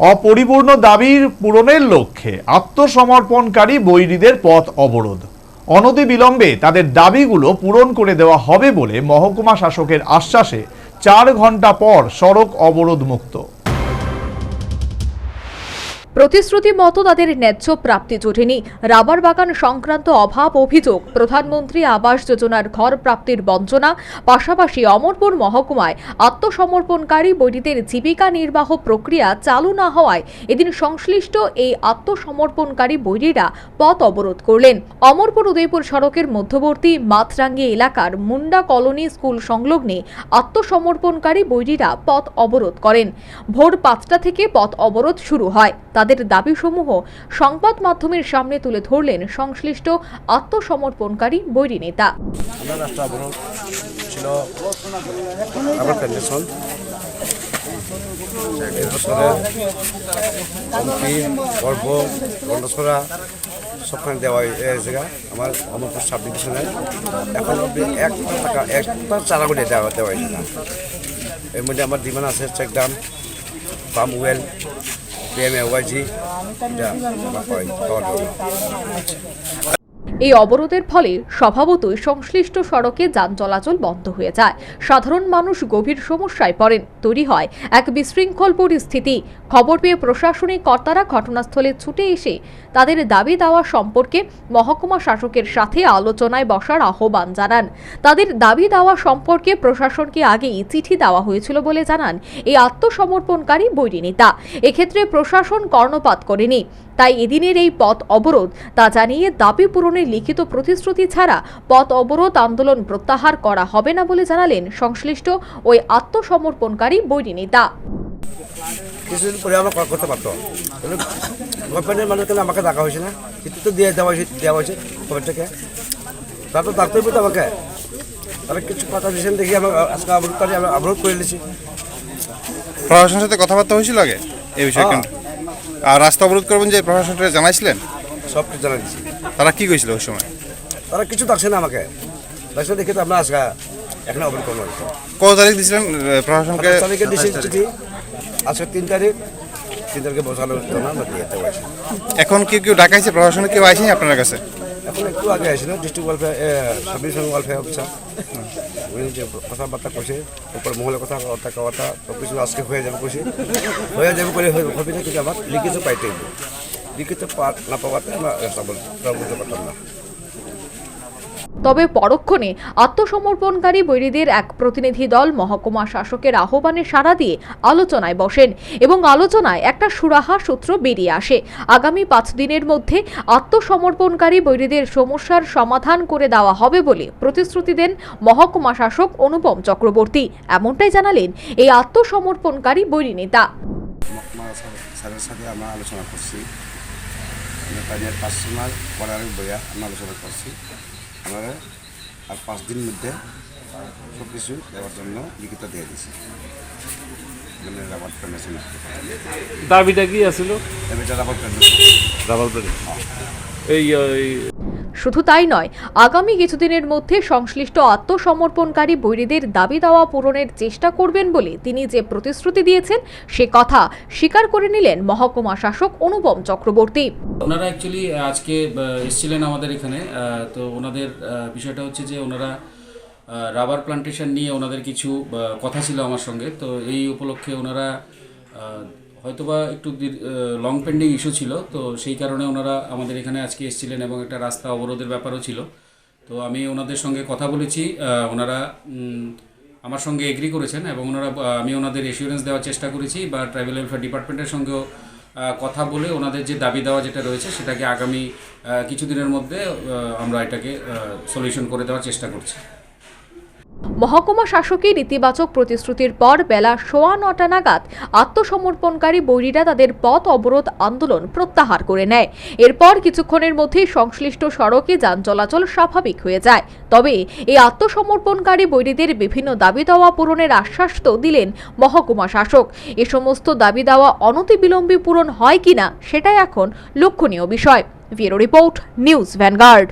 অপরিপূর্ণ দাবির পূরণের লক্ষ্যে আত্মসমর্পণকারী বৈরীদের পথ অবরোধ। অনতি বিলম্বে তাদের দাবিগুলো পূরণ করে দেওয়া হবে বলে মহকুমা শাসকের আশ্বাসে চার ঘণ্টা পর সড়ক অবরোধ মুক্ত প্রতিশ্রুতি মতো তাদের ন্যায্য প্রাপ্তি জোটেনি। রাবার বাগান সংক্রান্ত অভাব অভিযোগ, প্রধানমন্ত্রী আবাস যোজনার ঘর প্রাপ্তির বঞ্চনা, পাশাপাশি অমরপুর মহকুমায় আত্মসমর্পণকারী বৈরীদের জীবিকা নির্বাহ প্রক্রিয়া চালু না হওয়ায় এদিন সংশ্লিষ্ট এই আত্মসমর্পণকারী বৈরীরা পথ অবরোধ করলেন। অমরপুর উদয়পুর সড়কের মধ্যবর্তী মাতরাঙ্গি এলাকার মুন্ডা কলোনি স্কুল সংলগ্নে আত্মসমর্পণকারী বৈরীরা পথ অবরোধ করেন। ভোর পাঁচটা থেকে পথ অবরোধ শুরু হয়। তাদের দাবিসমূহ সংবাদ মাধ্যমের সামনে তুলে ধরলেন সংশ্লিষ্ট আত্মসমর্পণকারী বৈরী নেতা। সবখানে দেওয়া হয়েছে গা। আমার অমরপুর সাব ডিভিশনে এখন অব্দি এক টাকা, একটা চারা করে দেওয়া দেওয়া এর মধ্যে আমার ডিমান্ড আছে check dam pump well P M A ওয়াইজি এটা আমার পাওয়া- পাওয়ার জন্য এই অবরোধের ফলে স্বভাবতই সংশ্লিষ্ট সড়কে যান চলাচল বন্ধ হয়ে যায়। সাধারণ মানুষ গভীর সমস্যায় পড়েন, তৈরি হয় এক বিশৃঙ্খল পরিস্থিতি। খবর পেয়ে প্রশাসনিক কর্তারা ঘটনাস্থলে ছুটে এসে তাদের দাবি দেওয়া সম্পর্কে মহকুমা শাসকের সাথে আলোচনায় বসার আহ্বান জানান। তাদের দাবি দেওয়া সম্পর্কে প্রশাসনকে আগেই চিঠি দেওয়া হয়েছিল বলে জানান এই আত্মসমর্পণকারী বৈরী নেতা। এক্ষেত্রে প্রশাসন কর্ণপাত করেনি। তাই এদিনের এই পথ অবরোধ তা জানিয়ে দাবি পূরণের লিখিত প্রতিশ্রুতি ছাড়া পথ অবরোধ আন্দোলন প্রত্যাহার করা হবে না বলে জানালেন সংশ্লিষ্ট ওই আত্মসমর্পণকারী বৈরী নেতা। কিছুদিন পরে আমরা করতে পারতো। গভর্নমেন্টের মানুষ কেন আমাকে ডাকা হয়েছে না। চিঠি তো দিয়ে দেওয়া হয়েছে দেওয়া হয়েছে গভর্নমেন্ট থেকে। তা তো ডাকতেই তো আমাকে তারা কিছু কথা দিয়েছেন দেখি আমরা আজকে অবরোধ করে আমরা অবরোধ করে নিয়েছি। প্রশাসনের সাথে কথাবার্তা হয়েছিল আগে? এই বিষয়ে। আর রাস্তা অবরোধ করবেন যে প্রশাসনটা জানাইছিলেন? সব কিছু জানা দিয়েছি। তারা কি কইছিল ওই সময়? তারা কিছু ডাকছে না আমাকে। ডাকছে দেখে তো আমরা আজকে এখানে অবরোধ করব কত তারিখ দিয়েছিলেন প্রশাসনকে? তারিখে দিয়েছি চিঠি। আজকে তিন তারিখ। তিন তারিখে বসানোর জন্য আমরা দিয়ে এখন কেউ কেউ ডাকাইছে? প্রশাসনে কেউ আইসেনি আপনার কাছে? এখন একটু আগে আসছিল district welfare sub division welfare officer উনি যে কথাবার্তা করছে উপর মহলের কথা কথা কথা সব কিছু আজকে হয়ে যাবে কইছে। হয়ে যাবে করে হবে না কিন্তু আমার লিখিত পাইতে লিখিত পা- না পাওয়াতে আমরা বুঝতে পারতাম না। তবে পরক্ষণে আত্মসমর্পণকারী বৈরীদের এক প্রতিনিধি দল মহকুমা শাসকের আহ্বানে সাড়া দিয়ে আলোচনায় বসেন এবং আলোচনায় একটা সুরাহা সূত্র বেরিয়ে আসে। আগামী পাঁচ দিনের মধ্যে আত্মসমর্পণকারী বৈরীদের সমস্যার সমাধান করে দেওয়া হবে বলে প্রতিশ্রুতি দেন মহকুমা শাসক অনুপম চক্রবর্তী। এমনটাই জানালেন এই আত্মসমর্পণকারী বৈরী নেতা। আমরা আলোচনা করছি। তাদের পার্সোনাল করার বইয়া আমরা আলোচনা করছি। আমরা আর পাঁচ দিন মধ্যে সব কিছু দেওয়ার জন্য লিখিত দিয়ে দিছি। মানে রাবার পেন্ডেশন দাবিটা কি আছিল? এটা রাবার পেন্ডেশন রাবার এই এই শুধু তাই নয়, আগামী কিছুদিনের মধ্যে সংশ্লিষ্ট আত্মসমর্পণকারী বৈরীদের দাবি দেওয়া পূরণের চেষ্টা করবেন বলে তিনি যে প্রতিশ্রুতি দিয়েছেন, সে কথা স্বীকার করে নিলেন মহকুমা শাসক অনুপম চক্রবর্তী। ওনারা অ্যাকচুয়ালি আজকে এসেছিলেন আমাদের এখানে তো ওনাদের বিষয়টা হচ্ছে যে ওনারা রাবার প্লান্টেশন নিয়ে ওনাদের কিছু কথা ছিল আমার সঙ্গে, তো এই উপলক্ষে ওনারা হয়তোবা একটু লং পেন্ডিং ইস্যু ছিল, তো সেই কারণে ওনারা আমাদের এখানে আজকে এসেছিলেন এবং একটা রাস্তা অবরোধের ব্যাপারও ছিল। তো আমি ওনাদের সঙ্গে কথা বলেছি ওনারা আমার সঙ্গে এগ্রি করেছেন এবং ওনারা আমি ওনাদের এসিউরেন্স দেওয়ার চেষ্টা করেছি বা ট্রাইবেল ওয়েলফেয়ার ডিপার্টমেন্টের সঙ্গেও কথা বলে ওনাদের যে দাবি দেওয়া যেটা রয়েছে সেটাকে আগামী কিছুদিনের মধ্যে আমরা এটাকে সলিউশন করে দেওয়ার চেষ্টা করছি। মহকুমা শাসকের ইতিবাচক প্রতিশ্রুতির পর বেলা সোয়া নটা নাগাদ আত্মসমর্পণকারী বৈরীরা তাদের পথ অবরোধ আন্দোলন প্রত্যাহার করে নেয়। এরপর কিছুক্ষণের মধ্যেই সংশ্লিষ্ট সড়কে যান চলাচল স্বাভাবিক হয়ে যায়। তবে এই আত্মসমর্পণকারী বৈরীদের বিভিন্ন দাবি দাওয়া পূরণের আশ্বাস তো দিলেন মহকুমা শাসক। এ সমস্ত দাবি দেওয়া অনতিবিলম্বে পূরণ হয় কিনা, সেটাই এখন লক্ষণীয় বিষয়। Bureau report, news Vanguard.